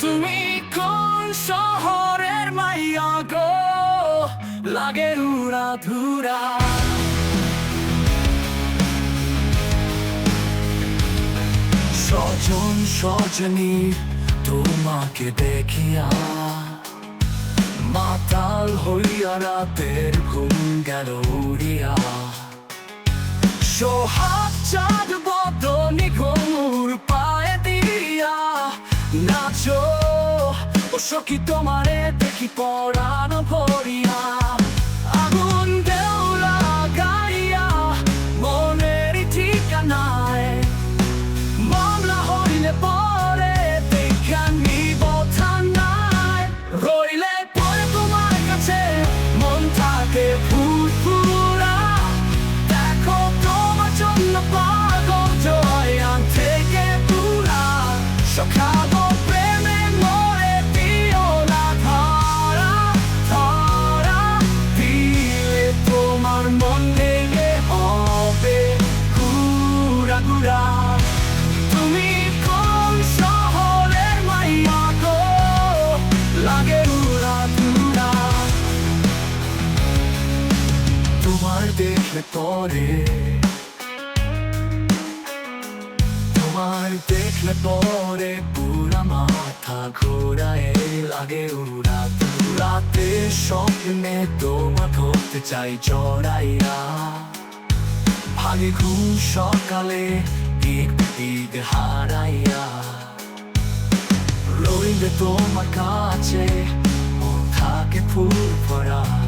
তুমি কোন শহরের মাইয়া গো? লাগে উড়া ধুরা। স্বজন স্বজনী, তোমাকে দেখিয়া মাতাল হইয়া রাতের ঘুম গেল উড়িয়া। সোহাগ পায়ে দিয়া তোমারে দেখি পড়ানো ভরিয়া। দেখলে পরে তোমার দেখলে পরে পুরা মাথা ঘোরায় লাগে উড়া রাতে স্বপ্নে তোমার ধরতে চাই জড়াইয়া ভাগে ঘুম সকালে দিক দিক হারাইয়া রইলে তোমার কাছে থাকে ফুল ভরা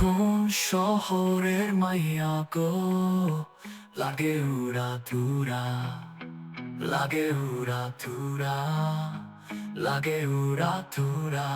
কোন শহরের মাইয়া গো? লাগে উড়া তুরা লাগে উড়া তুরা লাগে উড়া তুরা।